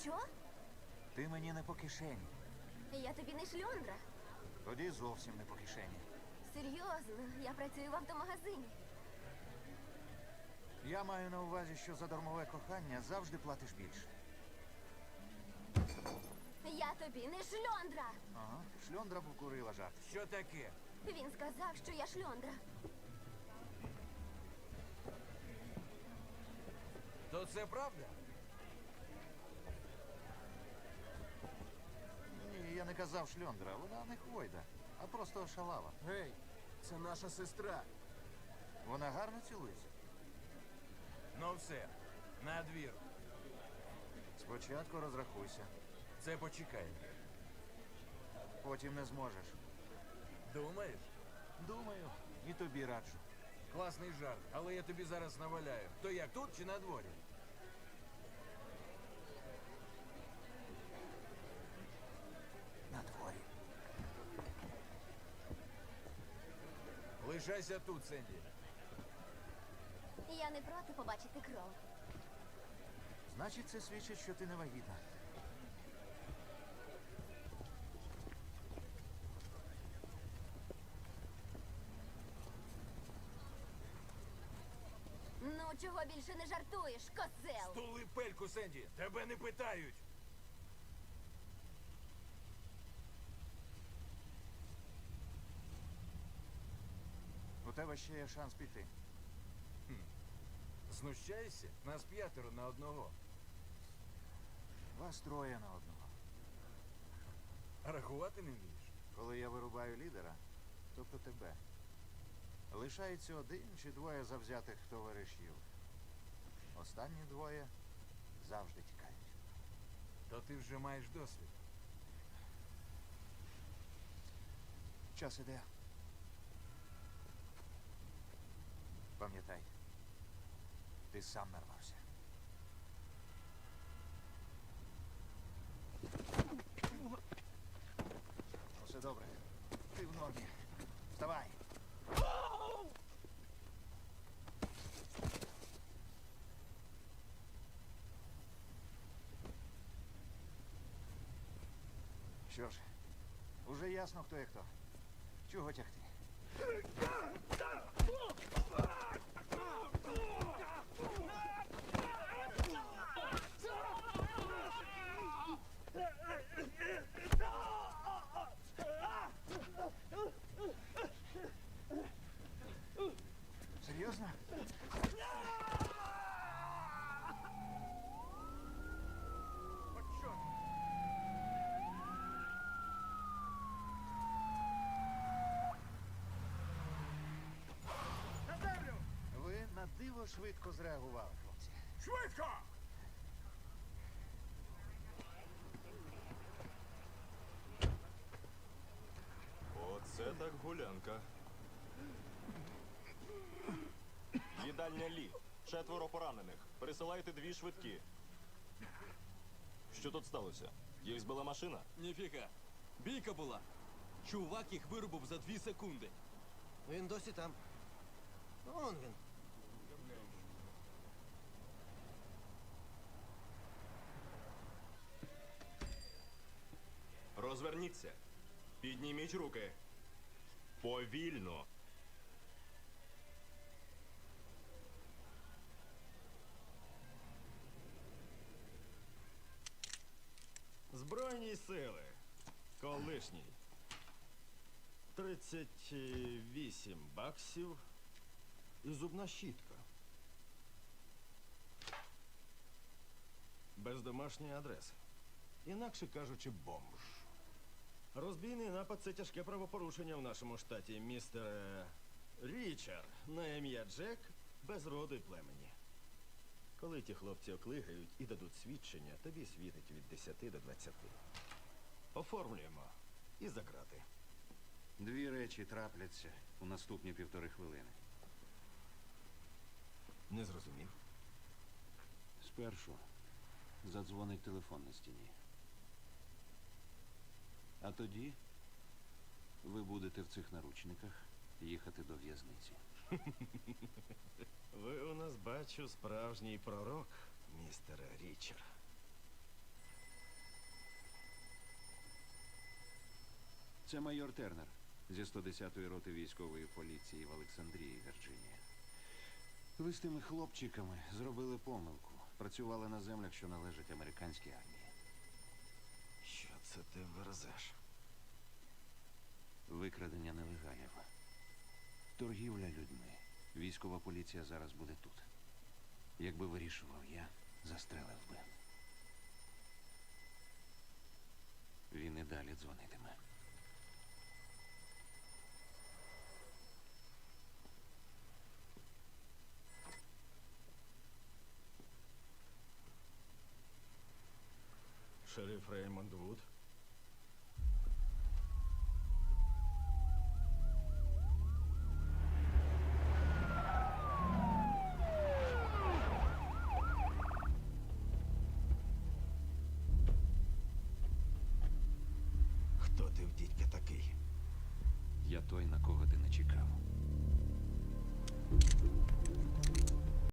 Що? Ти мені не по кишені. Я тобі не шльондра. Тоді зовсім не по кишені. Серйозно, я працюю в автомагазині. Я маю на увазі, що за дармове кохання завжди платиш більше. Я тобі не шльондра. Ага, шльондра б курила жарт. Що таке? Він сказав, що я шльондра. То це правда? Я не казав шльондра, вона не хвойда, а просто шалава. Гей, це наша сестра. Вона гарно цілується. Ну все, на двір. Спочатку розрахуйся, Це почекай. потім не зможеш. Думаєш? Думаю, і тобі раджу. Класний жарт, але я тобі зараз наваляю. То як тут чи на дворі? На дворі. Лишайся тут, Сенді. Я не проти побачити кров. Значить, це свідчить, що ти не вагітна. Ну, чого більше не жартуєш, козел? Тули пельку, Сенді. Тебе не питають. Тебе ще є шанс піти. Знущайся? Нас п'ятеро на одного. Вас троє на одного. А рахувати не вмієш? Коли я вирубаю лідера, тобто тебе, лишається один чи двоє завзятих товаришів. Останні двоє завжди тікають. То ти вже маєш досвід. Час іде. Пам'ятай, ти сам нарвався. Усе добре. Ти в нормі. Вставай. Що ж, уже ясно, хто є хто. Чого тягти? Серйозно? Ви на диво швидко зреагували, хлопці. Швидко! Оце так гулянка. Їдальня Лі. Четверо поранених. Пересилайте дві швидкі. Що тут сталося? Їх збила машина? Ніфіга. Бійка була. Чувак їх вирубав за дві секунди. Він досі там. Он він. Розверніться. Підніміть руки. Повільно. Сили. Колишній. 38 баксів і зубна щітка. Без домашньої адреси. Інакше кажучи, бомж. Розбійний напад це тяжке правопорушення в нашому штаті, містер Річард, на ім'я Джек, без роду й племені. Коли ті хлопці оклигають і дадуть свідчення, тобі світить від 10 до 20. Оформлюємо і за грати. Дві речі трапляться у наступні півтори хвилини. Не зрозумів. Спершу задзвонить телефон на стіні. А тоді ви будете в цих наручниках їхати до в'язниці. Ви у нас бачу справжній пророк, містере Річер. Це майор Тернер зі 110-ї роти військової поліції в Олександрії, Вірджинія. Ви з тими хлопчиками зробили помилку. Працювали на землях, що належать американській армії. Що це ти верзеш? Викрадення нелегалів. Торгівля людьми. Військова поліція зараз буде тут. Якби вирішував я, застрелив би. Він і далі дзвонитиме. Шериф Реймонд Вуд. дідька такий. Я той, на кого ти не чекав.